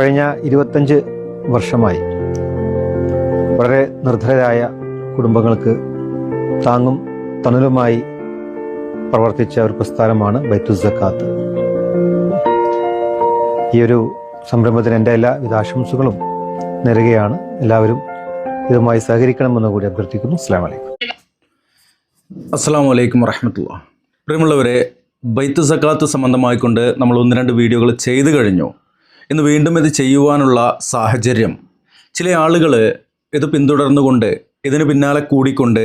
കഴിഞ്ഞ ഇരുപത്തഞ്ച് വർഷമായി വളരെ നിർധരരായ കുടുംബങ്ങൾക്ക് താങ്ങും തണലുമായി പ്രവർത്തിച്ച ഒരു പ്രസ്ഥാനമാണ് ബൈത്തു സക്കാത്ത്. ഈ ഒരു സംരംഭത്തിന് എന്റെ എല്ലാവിധ ആശംസകളും നേരുകയാണ്. എല്ലാവരും ഇതുമായി സഹകരിക്കണമെന്ന് കൂടി അഭ്യർത്ഥിക്കുന്നു. അസ്സാം വലൈക്കും അസ്സാം വലൈക്കും വറഹമത്തുള്ള. പ്രിയമുള്ളവരെ ബൈത്ത് സക്കാത്ത് സംബന്ധമായിക്കൊണ്ട് നമ്മൾ ഒന്ന് രണ്ട് വീഡിയോകൾ ചെയ്തു കഴിഞ്ഞു. ഇന്ന് വീണ്ടും ഇത് ചെയ്യുവാനുള്ള സാഹചര്യം. ചില ആളുകൾ ഇത് പിന്തുടർന്നുകൊണ്ട് ഇതിന് പിന്നാലെ കൂടിക്കൊണ്ട്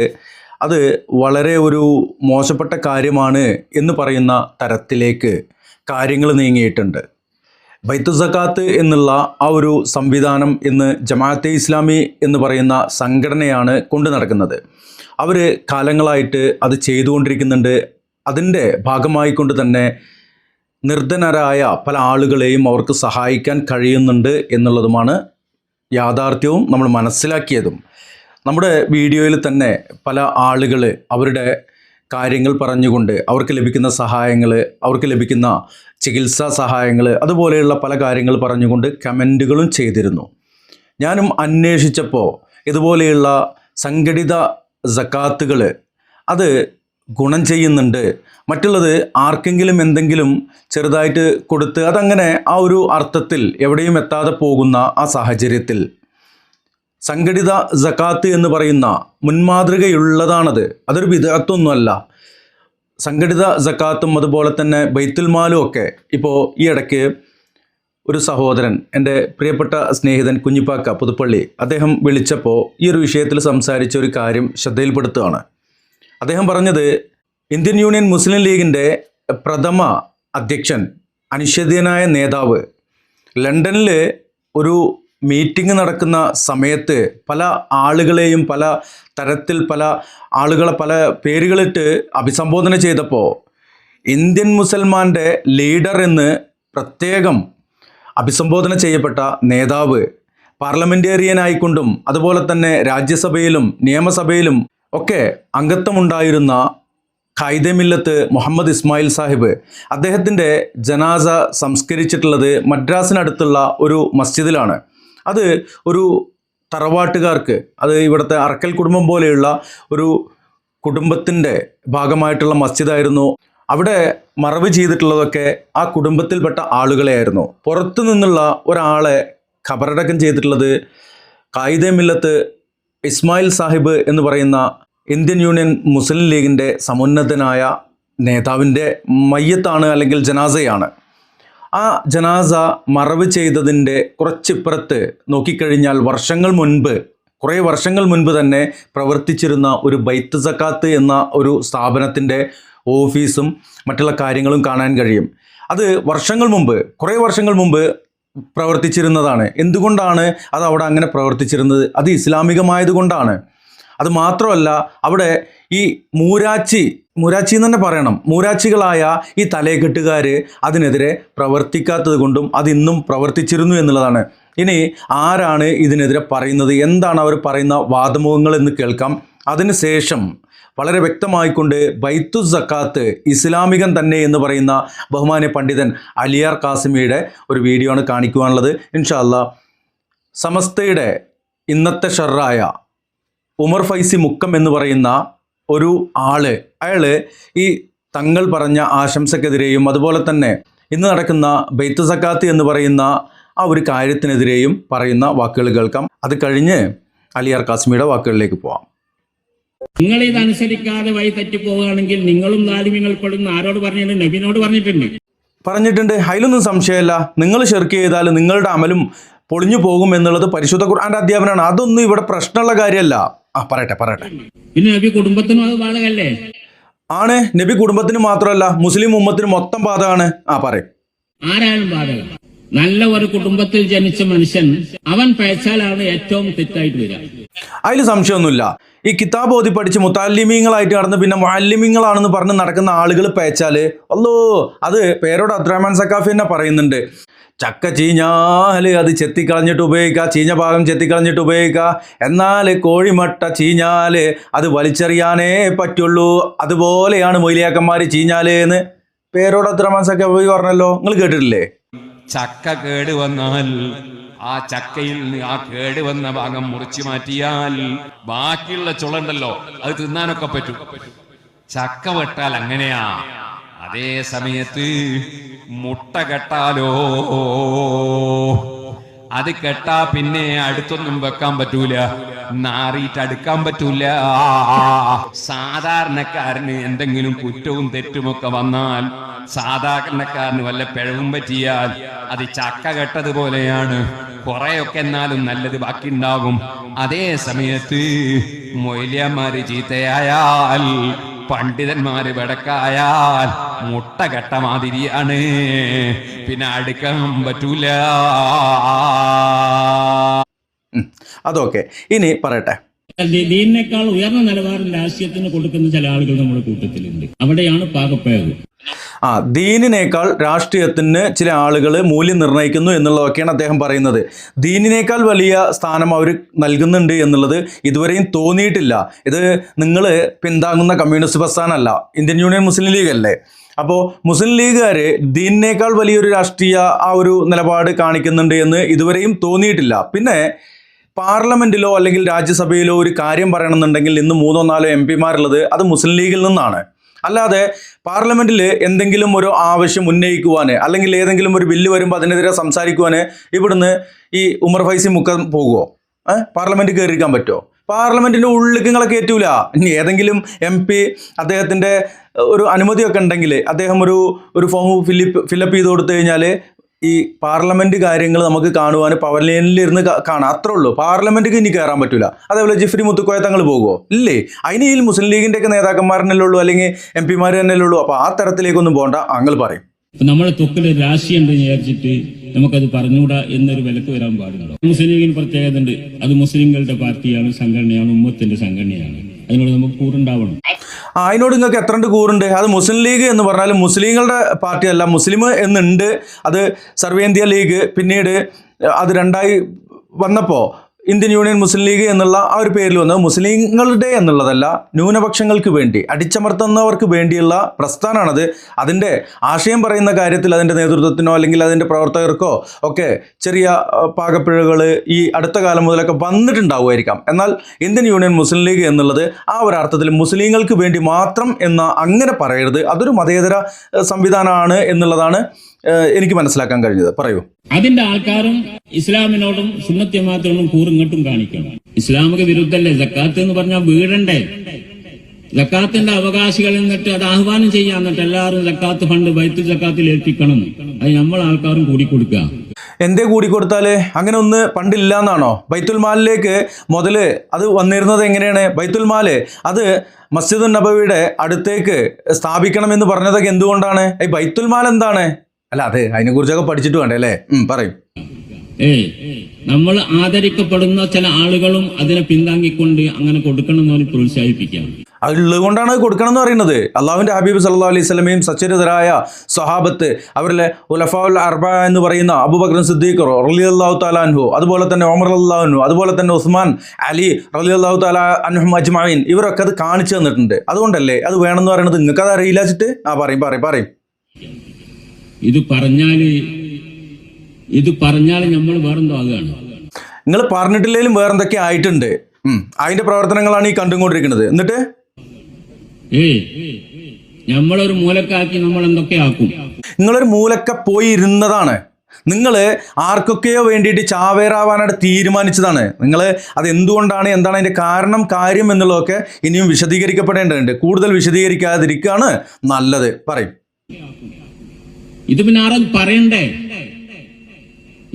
അത് വളരെ ഒരു മോശപ്പെട്ട കാര്യമാണ് എന്ന് പറയുന്ന തരത്തിലേക്ക് കാര്യങ്ങൾ നീങ്ങിയിട്ടുണ്ട്. ബൈത്തു സക്കാത്ത് എന്നുള്ള ആ ഒരു സംവിധാനം ഇന്ന് ജമാഅത്തെ ഇസ്ലാമി എന്ന് പറയുന്ന സംഘടനയാണ് കൊണ്ടു നടക്കുന്നത്. അവർ കാലങ്ങളായിട്ട് അത് ചെയ്തുകൊണ്ടിരിക്കുന്നുണ്ട്. അതിന്റെ ഭാഗമായിക്കൊണ്ട് തന്നെ നിർധനരായ പല ആളുകളെയും അവർക്ക് സഹായിക്കാൻ കഴിയുന്നുണ്ട് എന്നുള്ളതുമാണ് യാഥാർത്ഥ്യവും നമ്മൾ മനസ്സിലാക്കിയതും. നമ്മുടെ വീഡിയോയിൽ തന്നെ പല ആളുകൾ അവരുടെ കാര്യങ്ങൾ പറഞ്ഞുകൊണ്ട് അവർക്ക് ലഭിക്കുന്ന സഹായങ്ങൾ അവർക്ക് ലഭിക്കുന്ന ചികിത്സാ സഹായങ്ങൾ അതുപോലെയുള്ള പല കാര്യങ്ങൾ പറഞ്ഞുകൊണ്ട് കമന്റുകളും ചെയ്തിരുന്നു. ഞാനും അന്വേഷിച്ചപ്പോൾ ഇതുപോലെയുള്ള സംഘടിത സക്കാത്തുകൾ അത് ഗുണം ചെയ്യുന്നുണ്ട്. മറ്റുള്ളത് ആർക്കെങ്കിലും എന്തെങ്കിലും ചെറുതായിട്ട് കൊടുത്ത് അതങ്ങനെ ആ ഒരു അർത്ഥത്തിൽ എവിടെയും എത്താതെ പോകുന്ന ആ സാഹചര്യത്തിൽ. സംഘടിത ജക്കാത്ത് എന്ന് പറയുന്ന മുൻമാതൃകയുള്ളതാണത്. അതൊരു വിദഗ്ധമൊന്നുമല്ല സംഘടിത ജക്കാത്തും അതുപോലെ തന്നെ ബൈത്തുൽമാലും ഒക്കെ ഇപ്പോൾ ഈ ഇടയ്ക്ക് ഒരു സഹോദരൻ എന്റെ പ്രിയപ്പെട്ട സ്നേഹിതൻ കുഞ്ഞിപ്പാക്ക പുതുപ്പള്ളി അദ്ദേഹം വിളിച്ചപ്പോൾ ഈ ഒരു വിഷയത്തിൽ സംസാരിച്ച ഒരു കാര്യം ശ്രദ്ധയിൽപ്പെടുത്തുകയാണ്. അദ്ദേഹം പറഞ്ഞത് ഇന്ത്യൻ യൂണിയൻ മുസ്ലിം ലീഗിന്റെ പ്രഥമ അധ്യക്ഷൻ അനിശ്ചിതനായ നേതാവ് ലണ്ടനിൽ ഒരു മീറ്റിംഗ് നടക്കുന്ന സമയത്ത് പല ആളുകളെയും പല തരത്തിൽ പല ആളുകളെ പല പേരുകളിട്ട് അഭിസംബോധന ചെയ്തപ്പോൾ ഇന്ത്യൻ മുസൽമാന്റെ ലീഡർ എന്ന് പ്രത്യേകം അഭിസംബോധന ചെയ്യപ്പെട്ട നേതാവ് പാർലമെന്റേറിയനായിക്കൊണ്ടും അതുപോലെ തന്നെ രാജ്യസഭയിലും നിയമസഭയിലും ഒക്കെ അംഗത്വമുണ്ടായിരുന്ന ഖൈദമില്ലത്ത് മുഹമ്മദ് ഇസ്മായിൽ സാഹിബ് അദ്ദേഹത്തിന്റെ ജനാസ സംസ്കരിച്ചിട്ടുള്ളത് മദ്രാസിനടുത്തുള്ള ഒരു മസ്ജിദിലാണ്. അത് ഒരു തറവാട്ടുകാർക്ക് അത് ഇവിടുത്തെ അറക്കൽ കുടുംബം പോലെയുള്ള ഒരു കുടുംബത്തിന്റെ ഭാഗമായിട്ടുള്ള മസ്ജിദായിരുന്നു. അവിടെ മറവ് ചെയ്തിട്ടുള്ളതൊക്കെ ആ കുടുംബത്തിൽപ്പെട്ട ആളുകളെയായിരുന്നു. പുറത്തു നിന്നുള്ള ഒരാളെ ഖബറടക്കം ചെയ്തിട്ടുള്ളത് കായിദമില്ലത്ത് ഇസ്മായിൽ സാഹിബ് എന്ന് പറയുന്ന ഇന്ത്യൻ യൂണിയൻ മുസ്ലിം ലീഗിന്റെ സമുന്നതനായ നേതാവിന്റെ മയ്യത്താണ് അല്ലെങ്കിൽ ജനാസയാണ്. ആ ജനാസ മറവ് ചെയ്തതിന്റെ കുറച്ചിപ്പുറത്ത് നോക്കിക്കഴിഞ്ഞാൽ വർഷങ്ങൾ മുൻപ് കുറേ വർഷങ്ങൾ മുൻപ് തന്നെ പ്രവർത്തിച്ചിരുന്ന ഒരു ബൈത്ത് സക്കാത്ത് എന്ന ഒരു സ്ഥാപനത്തിന്റെ ഓഫീസും മറ്റുള്ള കാര്യങ്ങളും കാണാൻ കഴിയും. അത് വർഷങ്ങൾ മുമ്പ് കുറേ വർഷങ്ങൾ മുമ്പ് പ്രവർത്തിച്ചിരുന്നതാണ്. എന്തുകൊണ്ടാണ് അത് അവിടെ അങ്ങനെ പ്രവർത്തിച്ചിരുന്നത്? അത് ഇസ്ലാമികമായത് കൊണ്ടാണ് അത് മാത്രമല്ല അവിടെ ഈ മൂരാച്ചി മൂരാച്ചി എന്ന് തന്നെ പറയണം. മൂരാച്ചികളായ ഈ തലയെക്കെട്ടുകാർ അതിനെതിരെ പ്രവർത്തിക്കാത്തത് കൊണ്ടും അത് ഇന്നും പ്രവർത്തിച്ചിരുന്നു എന്നുള്ളതാണ്. ഇനി ആരാണ് ഇതിനെതിരെ പറയുന്നത്? എന്താണ് അവർ പറയുന്ന വാദമുഖങ്ങൾ എന്ന് കേൾക്കാം. അതിനുശേഷം വളരെ വ്യക്തമായിക്കൊണ്ട് ബൈത്തു സക്കാത്ത് ഇസ്ലാമികൻ തന്നെ എന്ന് പറയുന്ന ബഹുമാന്യ പണ്ഡിതൻ അലിയാർ കാസിമിയുടെ ഒരു വീഡിയോ ആണ് കാണിക്കുവാനുള്ളത്. ഇൻഷാല്ല സമസ്തയുടെ ഇന്നത്തെ ഷെറായ ഉമർ ഫൈസി മുക്കം എന്ന് പറയുന്ന ഒരു ആൾ. അയാൾ ഈ തങ്ങൾ പറഞ്ഞ ആശംസക്കെതിരെയും അതുപോലെ തന്നെ ഇന്ന് നടക്കുന്ന ബെയ്ത്ത് സക്കാത്ത് എന്ന് പറയുന്ന ആ ഒരു കാര്യത്തിനെതിരെയും പറയുന്ന വാക്കുകൾ കേൾക്കാം. അത് കഴിഞ്ഞ് അലിയാർ കാസ്മിയുടെ വാക്കുകളിലേക്ക് പോവാം. നിങ്ങൾ ഇത് അനുസരിക്കാതെ വഴി തെറ്റിപ്പോവുകയാണെങ്കിൽ നിങ്ങളും താലിമ്യങ്ങൾ പെടുന്ന ആരോട് പറഞ്ഞിട്ടുണ്ട്? നബിനോട് പറഞ്ഞിട്ടുണ്ട്. പറഞ്ഞിട്ടുണ്ട്. അതിലൊന്നും സംശയമല്ല. നിങ്ങൾ ഷെർക്ക് ചെയ്താൽ നിങ്ങളുടെ അമലും പൊളിഞ്ഞു പോകും എന്നുള്ളത് പരിശുദ്ധ ഖുർആന്റെ അധ്യാപനമാണ്. അതൊന്നും ഇവിടെ പ്രശ്നമുള്ള കാര്യമല്ല. ആ പറയട്ടെ പറയട്ടെ. പിന്നെ നബി കുടുംബത്തിനും അത് ബാധകല്ലേ? ആണ് നബി കുടുംബത്തിന് മാത്രമല്ല മുസ്ലിം ഉമ്മത്തിന് മൊത്തം ബാധകമാണ് ആ പറയും. ആരായാലും ബാധകം. നല്ല ഒരു കുടുംബത്തിൽ ജനിച്ച മനുഷ്യൻ അവൻ പഴച്ചാലാണ് ഏറ്റവും തെറ്റായിട്ട് വരിക. അതിൽ സംശയമൊന്നുമില്ല. ഈ കിതാബ് ഓതി പഠിച്ച് മുത്താലിമീങ്ങളായിട്ട് നടന്ന് പിന്നെ മുഅല്ലിമീങ്ങളാണെന്ന് പറഞ്ഞ് നടക്കുന്ന ആളുകൾ പേച്ചാൽ അല്ലോ അത് പേരോട് അബ്ദുറഹ്മാൻ സക്കാഫി തന്നെ പറയുന്നുണ്ട്. ചക്ക ചീഞ്ഞാൽ അത് ചെത്തിക്കളഞ്ഞിട്ട് ഉപയോഗിക്കുക ചീഞ്ഞ ഭാഗം ചെത്തിക്കളഞ്ഞിട്ട് ഉപയോഗിക്കുക. എന്നാൽ കോഴിമട്ട ചീഞ്ഞാൽ അത് വലിച്ചെറിയാനേ പറ്റുള്ളൂ. അതുപോലെയാണ് മൊയിലിയാക്കന്മാർ ചീഞ്ഞാൽ എന്ന്. പേരോട് മനസ്സൊക്കെ പോയി പറഞ്ഞല്ലോ. നിങ്ങൾ കേട്ടിട്ടില്ലേ? ചക്ക കേട് വന്നാൽ ആ ചക്കയിൽ ആ കേട് വന്ന ഭാഗം മുറിച്ചു മാറ്റിയാൽ ബാക്കിയുള്ള ചുളണ്ടല്ലോ അത് തിന്നാനൊക്കെ പറ്റും. ചക്ക വെട്ടാൽ അങ്ങനെയാ. അതേ സമയത്ത് മുട്ട കെട്ടാലോ? അത് കെട്ടാ പിന്നെ അടുത്തൊന്നും വെക്കാൻ പറ്റൂല. നാറിയിട്ട് അടുക്കാൻ പറ്റൂല. സാധാരണക്കാരന് എന്തെങ്കിലും കുറ്റവും തെറ്റുമൊക്കെ വന്നാൽ സാധാരണക്കാരന് വല്ല പിഴവും പറ്റിയാൽ അത് ചക്ക കെട്ടതുപോലെയാണ് കുറെയൊക്കെ എന്നാലും നല്ലത് ബാക്കിയുണ്ടാകും. അതേ സമയത്ത് മൊയ്ലിയന്മാര് ചീത്തയായാൽ പണ്ഡിതന്മാര് വെടക്കായാൽ മുട്ട കെട്ട മാതിരിയാണ്. പിന്നെ അടുക്കാൻ പറ്റൂല അതൊക്കെ. ഇനി പറയട്ടെ. ദീനേക്കാൾ ദീനിനേക്കാൾ ഉയർന്ന നിലവാരം രാഷ്ട്രീയത്തിന് കൊടുക്കുന്ന ചില ആളുകൾ നമ്മുടെ കൂട്ടത്തിലുണ്ട്. അവിടെയാണ് പാകപ്പേത് ആ ദീനിനേക്കാൾ രാഷ്ട്രീയത്തിന് ചില ആളുകൾ മൂല്യം നിർണയിക്കുന്നു എന്നുള്ളതൊക്കെയാണ് അദ്ദേഹം പറയുന്നത്. ദീനിനേക്കാൾ വലിയ സ്ഥാനം അവർ നൽകുന്നുണ്ട് എന്നുള്ളത് ഇതുവരെയും തോന്നിയിട്ടില്ല. ഇത് നിങ്ങൾ പിന്താങ്ങുന്ന കമ്മ്യൂണിസ്റ്റ് പ്രസ്ഥാനമല്ല ഇന്ത്യൻ യൂണിയൻ മുസ്ലിം ലീഗ് അല്ലേ? അപ്പോൾ മുസ്ലിം ലീഗുകാർ ദീനിനേക്കാൾ വലിയൊരു രാഷ്ട്രീയ ആ ഒരു നിലപാട് കാണിക്കുന്നുണ്ട് എന്ന് ഇതുവരെയും തോന്നിയിട്ടില്ല. പിന്നെ പാർലമെന്റിലോ അല്ലെങ്കിൽ രാജ്യസഭയിലോ ഒരു കാര്യം പറയണമെന്നുണ്ടെങ്കിൽ ഇന്ന് മൂന്നോ നാലോ എം പിമാരുള്ളത് അത് മുസ്ലിം ലീഗിൽ നിന്നാണ്. അല്ലാതെ പാർലമെന്റിൽ എന്തെങ്കിലും ഒരു ആവശ്യം ഉന്നയിക്കുവാൻ അല്ലെങ്കിൽ ഏതെങ്കിലും ഒരു ബില്ല് വരുമ്പോൾ അതിനെതിരെ സംസാരിക്കുവാൻ ഇവിടുന്ന് ഈ ഉമർ ഫൈസി മുഖം പോകുമോ ഏഹ് പാർലമെന്റ് കയറിയിരിക്കാൻ പറ്റുമോ പാർലമെന്റിന്റെ ഉള്ളിക്കങ്ങളെ കയറ്റൂല ഇനി ഏതെങ്കിലും എം പി അദ്ദേഹത്തിന്റെ ഒരു അനുമതിയൊക്കെ ഉണ്ടെങ്കിൽ അദ്ദേഹം ഒരു ഒരു ഫോം ഫിലിപ്പ് ഫില്ലപ്പ് ചെയ്ത് കൊടുത്തു കഴിഞ്ഞാൽ ഈ പാർലമെന്റ് കാര്യങ്ങൾ നമുക്ക് കാണുവാൻ കാ- കാണാം. അത്രേ ഉള്ളൂ. പാർലമെന്റിക്ക് ഇനി കയറാൻ പറ്റൂല. അതേപോലെ ജിഫ്രി മുത്തുക്കോയ തങ്ങൾ പോകുമോ ഇല്ലേ? അതിന് ഈ മുസ്ലിം ലീഗിന്റെ ഒക്കെ നേതാക്കന്മാരനല്ലേ ഉള്ളൂ അല്ലെങ്കിൽ എം പിമാർ തന്നെയല്ലേ ഉള്ളൂ. അപ്പൊ ആ തരത്തിലേക്കൊന്നും പോകണ്ട അങ്ങൾ പറയും. നമ്മളെ തൊക്കിൽ രാശി ഉണ്ട് വിചാരിച്ചിട്ട് നമുക്കത് പറഞ്ഞുകൂടാ എന്നൊരു വിലക്ക് വരാൻ പാടുണ്ടോ മുസ്ലിം ലീഗിന് പ്രത്യേകത ഉണ്ട്. അത് മുസ്ലിങ്ങളുടെ പാർട്ടിയാണ് സംഘടനയാണ് ഉമ്മത്തിന്റെ സംഘടനയാണ്. അതിനോട് നമുക്ക് കൂറുണ്ടാവണം. അതിനോട് നിങ്ങൾക്ക് എത്രണ്ട് കൂറുണ്ട്? അത് മുസ്ലിം ലീഗ് എന്ന് പറഞ്ഞാൽ മുസ്ലിങ്ങളുടെ പാർട്ടിയല്ല മുസ്ലിം എന്നുണ്ട്. അത് സർവേന്ത്യ ലീഗ് പിന്നീട് അത് രണ്ടായി വന്നപ്പോൾ ഇന്ത്യൻ യൂണിയൻ മുസ്ലിം ലീഗ് എന്നുള്ള ആ ഒരു പേരിൽ വന്നത് മുസ്ലിങ്ങളുടെ എന്നുള്ളതല്ല ന്യൂനപക്ഷങ്ങൾക്ക് വേണ്ടി അടിച്ചമർത്തുന്നവർക്ക് വേണ്ടിയുള്ള പ്രസ്ഥാനമാണത്. അതിന്റെ ആശയം പറയുന്ന കാര്യത്തിൽ അതിന്റെ നേതൃത്വത്തിനോ അല്ലെങ്കിൽ അതിന്റെ പ്രവർത്തകർക്കോ ഒക്കെ ചെറിയ പാകപ്പിഴകൾ ഈ അടുത്ത കാലം മുതലൊക്കെ വന്നിട്ടുണ്ടാവുമായിരിക്കാം. എന്നാൽ ഇന്ത്യൻ യൂണിയൻ മുസ്ലിം ലീഗ് എന്നുള്ളത് ആ ഒരു അർത്ഥത്തിൽ മുസ്ലിങ്ങൾക്ക് വേണ്ടി മാത്രം എന്ന അങ്ങനെ പറയരുത്. അതൊരു മതേതര സംവിധാനമാണ് എന്നുള്ളതാണ് എനിക്ക് മനസ്സിലാക്കാൻ കഴിഞ്ഞത്. പറയൂ. അതിന്റെ ആൾക്കാരും ഇസ്ലാമിനോടും സുന്നത്യമാത്തിനോടും കൂറിങ്ങോട്ടും കാണിക്കണം. ഇസ്ലാമിക വിരുദ്ധല്ലേ? ജക്കാത്ത് എന്ന് പറഞ്ഞാൽ വീടണ്ടേ? ജക്കാത്തിന്റെ അവകാശികൾ എന്നിട്ട് അത് ആഹ്വാനം ചെയ്യാൻ എന്നിട്ട് എല്ലാവരും ജക്കാത്ത് ഫണ്ട് ബൈത്ത് ജക്കാത്തിൽ ഏൽപ്പിക്കണം. അത് നമ്മൾ ആൾക്കാരും കൂടി കൊടുക്കുക എന്തേ കൂടി കൊടുത്താൽ അങ്ങനെ ഒന്ന് പണ്ടില്ല എന്നാണോ ബൈത്തുൽ മാലിലേക്ക് മുതൽ അത് വന്നിരുന്നത് എങ്ങനെയാണ്? ബൈത്തുൽ മാൽ അത് മസ്ജിദുൻ നബവിയുടെ അടുത്തേക്ക് സ്ഥാപിക്കണം എന്ന് പറഞ്ഞതൊക്കെ എന്തുകൊണ്ടാണ്? ഈ ബൈത്തുൽ മാൽ എന്താണ് അല്ല അതെ അതിനെ കുറിച്ചൊക്കെ പഠിച്ചിട്ട് വേണ്ടേ അല്ലേ? പറയും. നമ്മൾ ആദരിക്കപ്പെടുന്ന ചില ആളുകളും അതിനെ പിന്താങ്ങിക്കൊണ്ട് അങ്ങനെ കൊടുക്കണം എന്ന് പ്രോത്സാഹിപ്പിക്കാം. അത് ഉള്ളത് കൊണ്ടാണ് കൊടുക്കണം എന്ന് പറയുന്നത്. അള്ളാഹുവിന്റെ ഹബീബ് സല്ലാ അലൈഹി സ്വലമയും സച്ചരിതരായ സ്വഹാബത്ത് അവരിലെ ഉലഫാഉൽ അർബ എന്ന് പറയുന്ന അബൂബക്കർ സിദ്ദീഖ് റലി അള്ളാഹു താലാൻഹു അതുപോലെ തന്നെ ഒമർ അള്ളാഹുനു അതുപോലെ തന്നെ ഉസ്മാൻ അലി റലി അള്ളാഹു താല അൻഹു അജ്മാൻ ഇവരൊക്കെ അത് കാണിച്ചു തന്നിട്ടുണ്ട്. അതുകൊണ്ടല്ലേ അത് വേണമെന്ന് പറയുന്നത്? നിങ്ങൾക്ക് അത് അറിയില്ല വെച്ചിട്ട് ആ പറയും പറയും പറയും. ഇത് പറഞ്ഞാൽ ഇത് പറഞ്ഞാൽ നമ്മൾ വേറെന്തോ ആകുകയാണ് നിങ്ങൾ പറഞ്ഞിട്ടില്ലെങ്കിലും വേറെന്തൊക്കെ ആയിട്ടുണ്ട്. അതിന്റെ പ്രവർത്തനങ്ങളാണ് ഈ കണ്ടുകൊണ്ടിരിക്കുന്നത്. എന്നിട്ട്? ഏ നമ്മളൊരു മൂലക്കാക്കി നമ്മൾ എന്തൊക്കെ ആക്കും? നിങ്ങളൊരു മൂലക്ക പോയി ഇരുന്നതാണ് നിങ്ങൾ ആർക്കൊക്കെയോ വേണ്ടിയിട്ട് ചാവേറാവാനായിട്ട് തീരുമാനിച്ചതാണ്. നിങ്ങൾ അത് എന്തുകൊണ്ടാണ് എന്താണ് അതിന്റെ കാരണം കാര്യം എന്നുള്ളതൊക്കെ ഇനിയും വിശദീകരിക്കപ്പെടേണ്ടതുണ്ട്. കൂടുതൽ വിശദീകരിക്കാതിരിക്കുകയാണ് നല്ലത്. പറയും. ഇത് പിന്നെ ആരും പറയണ്ടേ?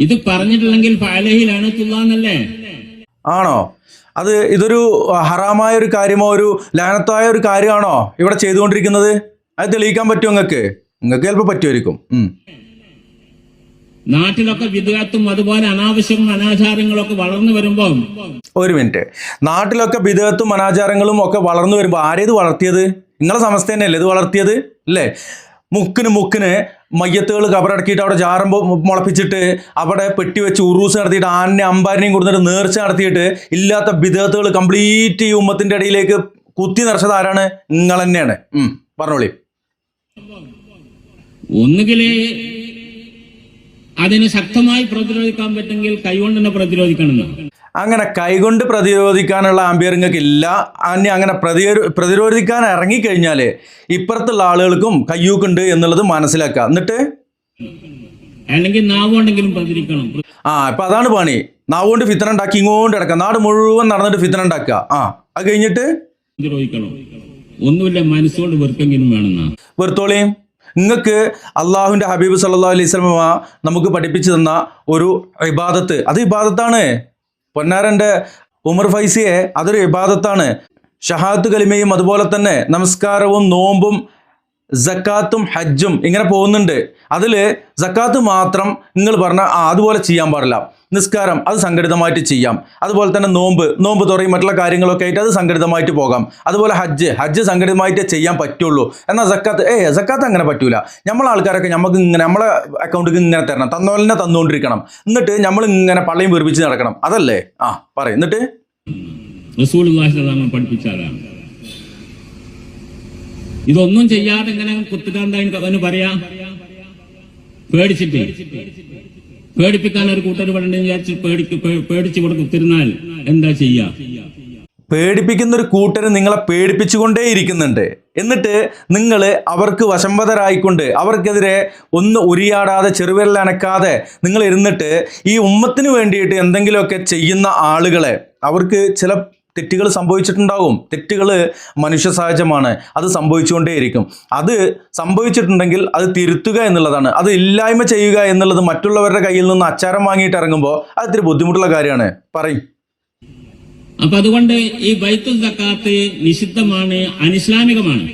ഇത് പറഞ്ഞിട്ടില്ലെങ്കിൽ ഫാലഹിലാണ് തുള്ളാന്നല്ലേ ആണോ? അത് ഇതൊരു ഹറാമായ ഒരു കാര്യമോ ഒരു ലാനത്തായ ഒരു കാര്യമാണോ ഇവിടെ ചെയ്തുകൊണ്ടിരിക്കുന്നത്? അത് തെളിയിക്കാൻ പറ്റുമോ നിങ്ങൾക്ക്? നിങ്ങൾക്ക് ചിലപ്പോൾ പറ്റുമായിരിക്കും. നാട്ടിലൊക്കെ വിദഗത്തും അതുപോലെ അനാവശ്യവും അനാചാരങ്ങളും ഒക്കെ വളർന്നു വരുമ്പോ ഒരു മിനിറ്റ്. നാട്ടിലൊക്കെ വിദഗത്തും അനാചാരങ്ങളും ഒക്കെ വളർന്നു വരുമ്പോൾ ആരേത് വളർത്തിയത്? നിങ്ങളെ സമസ്ത തന്നെയല്ലേ ഇത് വളർത്തിയത്? അല്ലേ? മുക്കിന് മുക്കിന് മയ്യത്തുകൾ കബറടക്കിയിട്ട് അവിടെ ജാറമ്പ് മുളപ്പിച്ചിട്ട് അവിടെ പെട്ടി വെച്ച് ഉറൂസ് നടത്തിയിട്ട് ആനെ അമ്പാരിനെയും കൊടുത്തിട്ട് നേർച്ച നടത്തിയിട്ട് ഇല്ലാത്ത ബിദത്തുകൾ കംപ്ലീറ്റ് ഈ ഉമ്മത്തിന്റെ ഇടയിലേക്ക് കുത്തി നിറച്ചത് ആരാണ്? നിങ്ങൾ തന്നെയാണ് പറഞ്ഞോളി. ഒന്നുകിൽ അതിന് ശക്തമായി പ്രതിരോധിക്കാൻ പറ്റുമെങ്കിൽ കൈകൊണ്ട് തന്നെ പ്രതിരോധിക്കണം അങ്ങനെ കൈകൊണ്ട് പ്രതിരോധിക്കാനുള്ള ആംബിയറിങ്ങൾക്ക് ഇല്ല അനി അങ്ങനെ പ്രതിരോ പ്രതിരോധിക്കാൻ ഇറങ്ങിക്കഴിഞ്ഞാൽ ഇപ്പുറത്തുള്ള ആളുകൾക്കും കയ്യൂക്കുണ്ട് എന്നുള്ളത് മനസ്സിലാക്കുക. എന്നിട്ട്? അല്ലെങ്കിൽ പ്രതിരിക്കണം ആ ഇപ്പം അതാണ് പണി. നാവുകൊണ്ട് ഫിത്തന ഉണ്ടാക്കി ഇങ്ങോട്ട് കിടക്കുക നാട് മുഴുവൻ നടന്നിട്ട് ഫിത്തന ഉണ്ടാക്കുക ആ അത് കഴിഞ്ഞിട്ട്? പ്രതിരോധിക്കണം. ഒന്നുമില്ല മനസ്സുകൊണ്ട് വെറുക്കെങ്കിലും വേണമെന്നാ. വെറുത്തോളിയും നിങ്ങൾക്ക് അള്ളാഹുവിന്റെ ഹബീബ് സല്ലാ അലൈഹി സ്വലമ നമുക്ക് പഠിപ്പിച്ചു തന്ന ഒരു ഇബാദത്ത്. അത് ഇബാദത്താണ്. പൊന്നാരന്റെ ഉമർ ഫൈസിയെ അതൊരു ഇബാദത്താണ് ഷഹാദത്ത് കലിമയും അതുപോലെ തന്നെ നമസ്കാരവും നോമ്പും ജക്കാത്തും ഹജ്ജും ഇങ്ങനെ പോകുന്നുണ്ട്. അതിൽ ജക്കാത്ത് മാത്രം നിങ്ങൾ പറഞ്ഞ ആ അതുപോലെ ചെയ്യാൻ പാടില്ല. നിസ്കാരം അത് സംഘടിതമായിട്ട് ചെയ്യാം. അതുപോലെ തന്നെ നോമ്പ് നോമ്പ് തുറയും മറ്റുള്ള കാര്യങ്ങളൊക്കെ ആയിട്ട് അത് സംഘടിതമായിട്ട് പോകാം. അതുപോലെ ഹജ്ജ് ഹജ്ജ് സംഘടിതമായിട്ട് ചെയ്യാൻ പറ്റുള്ളൂ. എന്നാൽ സക്കാത്ത് ഏ സക്കാത്ത് അങ്ങനെ പറ്റൂല. നമ്മളെ ആൾക്കാരൊക്കെ നമുക്ക് ഇങ്ങനെ നമ്മളെ അക്കൗണ്ടിൽ ഇങ്ങനെ തരണം. തന്നോലിനെ തന്നുകൊണ്ടിരിക്കണം എന്നിട്ട് നമ്മൾ ഇങ്ങനെ പള്ളിയും വീർപ്പിച്ച് നടക്കണം. അതല്ലേ? ആ പറയും. എന്നിട്ട്? പഠിപ്പിച്ചതാണ് ഇതൊന്നും ചെയ്യാതെ ഇങ്ങനെ കുത്തുകാന്തായി അവന് പറയാ. പേടിച്ചിട്ട്. പേടിപ്പിക്കാൻ ഒരു കൂട്ടർ പണ്ടെന്ന് വിചാരിച്ച് പേടിക്ക് പേടിച്ചു ഇവിടെ കുത്തിരുന്നാൽ എന്താ ചെയ്യാ? പേടിപ്പിക്കുന്ന ഒരു കൂട്ടർ നിങ്ങളെ പേടിപ്പിച്ചുകൊണ്ടേ ഇരിക്കുന്നുണ്ട്. എന്നിട്ട് നിങ്ങൾ അവർക്ക് വശംവതരായിക്കൊണ്ട് അവർക്കെതിരെ ഒന്ന് ഉരിയാടാതെ ചെറുവിരൽ അനക്കാതെ നിങ്ങൾ ഇരുന്നിട്ട് ഈ ഉമ്മത്തിന് വേണ്ടിയിട്ട് എന്തെങ്കിലുമൊക്കെ ചെയ്യുന്ന ആളുകളെ അവർക്ക് ചില തെറ്റുകൾ സംഭവിച്ചിട്ടുണ്ടാകും. തെറ്റുകൾ മനുഷ്യ സഹജമാണ് അത് സംഭവിച്ചുകൊണ്ടേയിരിക്കും. അത് സംഭവിച്ചിട്ടുണ്ടെങ്കിൽ അത് തിരുത്തുക എന്നുള്ളതാണ്. അത് ഇല്ലായ്മ ചെയ്യുക എന്നുള്ളത് മറ്റുള്ളവരുടെ കയ്യിൽ നിന്ന് അച്ചാരം വാങ്ങിയിട്ട് ഇറങ്ങുമ്പോൾ അത് ഇത്തിരി ബുദ്ധിമുട്ടുള്ള കാര്യമാണ്. പറയും. അപ്പൊ അതുകൊണ്ട് ഈ ബൈത്തുൽ സക്കാത്ത് നിഷിദ്ധമാണ് അനിസ്ലാമികമാണ്.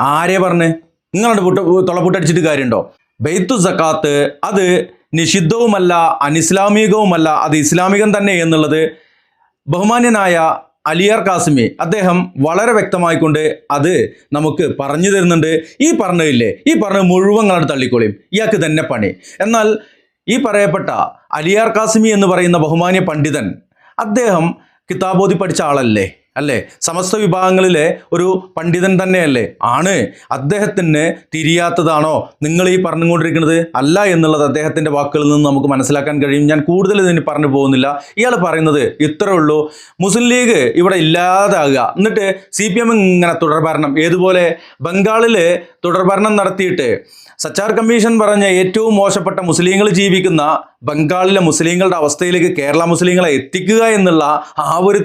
ആരെ പറഞ്ഞ്? നിങ്ങളുടെ പുട്ട തുളപ്പുട്ടടിച്ചിട്ട് കാര്യമുണ്ടോ? ബൈത്തു സക്കാത്ത് അത് നിഷിദ്ധവുമല്ല അനിസ്ലാമികവുമല്ല അത് ഇസ്ലാമികം തന്നെ എന്നുള്ളത് ബഹുമാന്യനായ അലിയാർ കാസിമി അദ്ദേഹം വളരെ വ്യക്തമായിക്കൊണ്ട് അത് നമുക്ക് പറഞ്ഞു തരുന്നുണ്ട്. ഈ പറഞ്ഞതില്ലേ ഈ പറഞ്ഞ മുഴുവൻ കണ്ട് തള്ളിക്കൊളിയും ഇയാൾക്ക് തന്നെ പണി. എന്നാൽ ഈ പറയപ്പെട്ട അലിയാർ കാസിമി എന്ന് പറയുന്ന ബഹുമാന്യ പണ്ഡിതൻ അദ്ദേഹം കിതാബോധി പഠിച്ച ആളല്ലേ? അല്ലേ? സമസ്ത വിഭാഗങ്ങളിലെ ഒരു പണ്ഡിതൻ തന്നെയല്ലേ? ആണ്. അദ്ദേഹത്തിന് തിരിയാത്തതാണോ? നിങ്ങൾ ഈ പറഞ്ഞുകൊണ്ടിരിക്കുന്നത് അല്ല എന്നുള്ളത് അദ്ദേഹത്തിന്റെ വാക്കുകളിൽ നിന്ന് നമുക്ക് മനസ്സിലാക്കാൻ കഴിയും. ഞാൻ കൂടുതൽ ഇതിന് പറഞ്ഞു പോകുന്നില്ല. ഇയാൾ പറയുന്നത് ഇത്രേ ഉള്ളൂ. മുസ്ലിം ലീഗ് ഇവിടെ ഇല്ലാതാകുക. എന്നിട്ട് സി പി എം ഇങ്ങനെ തുടർഭരണം. ഏതുപോലെ? ബംഗാളിൽ തുടർഭരണം നടത്തിയിട്ട് സച്ചാർ കമ്മീഷൻ പറഞ്ഞ ഏറ്റവും മോശപ്പെട്ട മുസ്ലിങ്ങൾ ജീവിക്കുന്ന ബംഗാളിലെ മുസ്ലിങ്ങളുടെ അവസ്ഥയിലേക്ക് കേരള മുസ്ലിങ്ങളെ എത്തിക്കുക എന്നുള്ള ആ ഒരു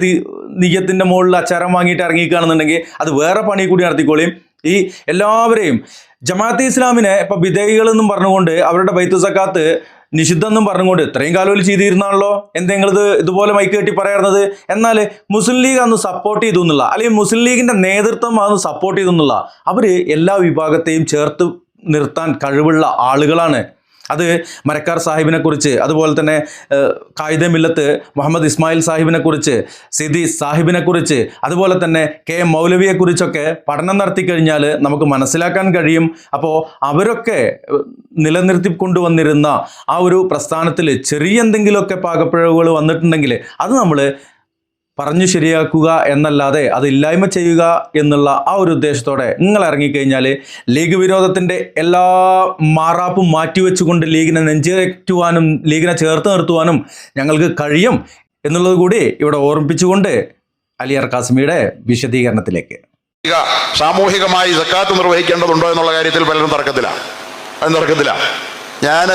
നീയത്തിന്റെ മുകളിൽ അച്ചാരം വാങ്ങിയിട്ട് ഇറങ്ങിക്കുകയാണെന്നുണ്ടെങ്കിൽ അത് വേറെ പണി കൂടി നടത്തിക്കോളിയും ഈ എല്ലാവരെയും ജമാഅത്തെ ഇസ്ലാമിനെ ഇപ്പം വിധേയികൾ എന്നും പറഞ്ഞുകൊണ്ട് അവരുടെ ബൈത്തു സക്കാത്ത് നിഷിദ്ധെന്നും പറഞ്ഞുകൊണ്ട് ഇത്രയും കാലം ചെയ്തിരുന്നാണല്ലോ? എന്തെങ്കിലും ഇത് ഇതുപോലെ മൈക്ക് കെട്ടി പറയാറുന്നത്? എന്നാൽ മുസ്ലിം ലീഗ് അന്ന് സപ്പോർട്ട് ചെയ്തു എന്നുള്ള അല്ലെങ്കിൽ മുസ്ലിം ലീഗിന്റെ നേതൃത്വം അന്ന് സപ്പോർട്ട് ചെയ്തു എന്നുള്ള അവർ എല്ലാ വിഭാഗത്തെയും ചേർത്ത് നിർത്താൻ കഴിവുള്ള ആളുകളാണ്. അത് മരക്കാർ സാഹിബിനെ കുറിച്ച് അതുപോലെ തന്നെ ഏഹ്, കായിദ മില്ലത്ത് മുഹമ്മദ് ഇസ്മായിൽ സാഹിബിനെ കുറിച്ച് സിദി സാഹിബിനെ കുറിച്ച് അതുപോലെ തന്നെ കെ എം മൗലവിയെ കുറിച്ചൊക്കെ പഠനം നടത്തി കഴിഞ്ഞാൽ നമുക്ക് മനസ്സിലാക്കാൻ കഴിയും. അപ്പോൾ അവരൊക്കെ നിലനിർത്തി കൊണ്ടുവന്നിരുന്ന ആ ഒരു പ്രസ്ഥാനത്തിൽ ചെറിയ എന്തെങ്കിലുമൊക്കെ പാകപ്പിഴവുകൾ വന്നിട്ടുണ്ടെങ്കിൽ അത് നമ്മൾ പറഞ്ഞു ശരിയാക്കുക എന്നല്ലാതെ അത് ഇല്ലായ്മ ചെയ്യുക എന്നുള്ള ആ ഒരു ഉദ്ദേശത്തോടെ നിങ്ങൾ ഇറങ്ങിക്കഴിഞ്ഞാൽ ലീഗ് വിരോധത്തിന്റെ എല്ലാ മാറാപ്പും മാറ്റിവെച്ചുകൊണ്ട് ലീഗിനെ നെഞ്ചേറ്റുവാനും ലീഗിനെ ചേർത്ത് നിർത്തുവാനും ഞങ്ങൾക്ക് കഴിയും എന്നുള്ളത് കൂടി ഇവിടെ ഓർമ്മിപ്പിച്ചുകൊണ്ട് അലിയർ കാസ്മിയുടെ വിശദീകരണത്തിലേക്ക്. സാമൂഹിക സാമൂഹികമായി സക്കാത്ത് നിർവഹിക്കേണ്ടതുണ്ടോ എന്നുള്ള കാര്യത്തിൽ പലരും തർക്കത്തില. അത് തർക്കത്തില. ഞാൻ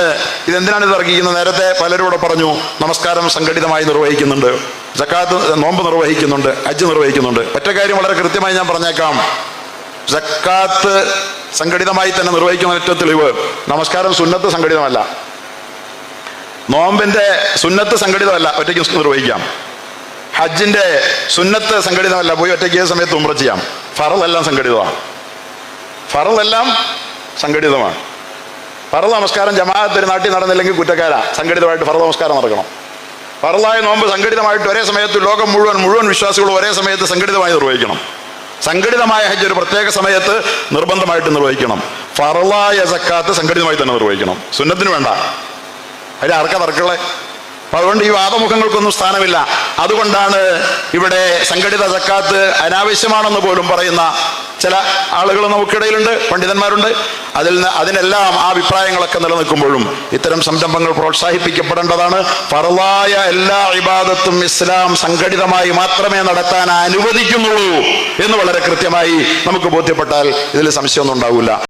ഇതെന്തിനാണ് ഇത് തർക്കിക്കുന്നത്? നേരത്തെ പലരും ഇവിടെ പറഞ്ഞു നമസ്കാരം സംഘടിതമായി നിർവഹിക്കുന്നുണ്ട്. സക്കാത്ത് നോമ്പ് നിർവഹിക്കുന്നുണ്ട് അജ്ജ് നിർവഹിക്കുന്നുണ്ട്. ഒറ്റ കാര്യം വളരെ കൃത്യമായി ഞാൻ പറഞ്ഞേക്കാം. ജക്കാത്ത് സംഘടിതമായി തന്നെ നിർവഹിക്കുന്ന ഏറ്റവും തെളിവ് നമസ്കാരം സുന്നത്ത് സംഘടിതമല്ല. നോമ്പിന്റെ സുന്നത്ത് സംഘടിതമല്ല ഒറ്റയ്ക്ക് നിർവഹിക്കാം. ഹജ്ജിന്റെ സുന്നത്ത് സംഘടിതമല്ല പോയി ഒറ്റയ്ക്ക് ഏത് സമയത്ത് ഉമ്ര ചെയ്യാം. ഫറലെല്ലാം സംഘടിതമാണ്. ഫറലെല്ലാം സംഘടിതമാണ്. ഫറ നമസ്കാരം ജമാഅത്ത് ഒരു നാട്ടിൽ നടന്നില്ലെങ്കിൽ കുറ്റക്കാരാ. സംഘടിതമായിട്ട് ഫറ നമസ്കാരം നടക്കണം. ഫറലായ നോമ്പ് സംഘടിതമായിട്ട് ഒരേ സമയത്ത് ലോകം മുഴുവൻ മുഴുവൻ വിശ്വാസികളും ഒരേ സമയത്ത് സംഘടിതമായി നിർവഹിക്കണം. സംഘടിതമായ ഹജ്ജ് ഒരു പ്രത്യേക സമയത്ത് നിർബന്ധമായിട്ട് നിർവഹിക്കണം. ഫറലായ സക്കാത്ത് സംഘടിതമായി തന്നെ നിർവഹിക്കണം. സുന്നത്തിന് വേണ്ട. അതിൽ ആർക്കാ തർക്കങ്ങളെ അപ്പൊ അതുകൊണ്ട് ഈ വാദമുഖങ്ങൾക്കൊന്നും സ്ഥാനമില്ല. അതുകൊണ്ടാണ് ഇവിടെ സംഘടിത സക്കാത്ത് അനാവശ്യമാണെന്ന് പോലും പറയുന്ന ചില ആളുകൾ നമുക്കിടയിലുണ്ട് പണ്ഡിതന്മാരുണ്ട്. അതിൽ നിന്ന് അതിനെല്ലാം ആ അഭിപ്രായങ്ങളൊക്കെ നിലനിൽക്കുമ്പോഴും ഇത്തരം സംരംഭങ്ങൾ പ്രോത്സാഹിപ്പിക്കപ്പെടേണ്ടതാണ്. പറവായ എല്ലാ വിവാദത്തും ഇസ്ലാം സംഘടിതമായി മാത്രമേ നടത്താൻ അനുവദിക്കുന്നുള്ളൂ എന്ന് വളരെ കൃത്യമായി നമുക്ക് ബോധ്യപ്പെട്ടാൽ ഇതിൽ സംശയമൊന്നും ഉണ്ടാവില്ല.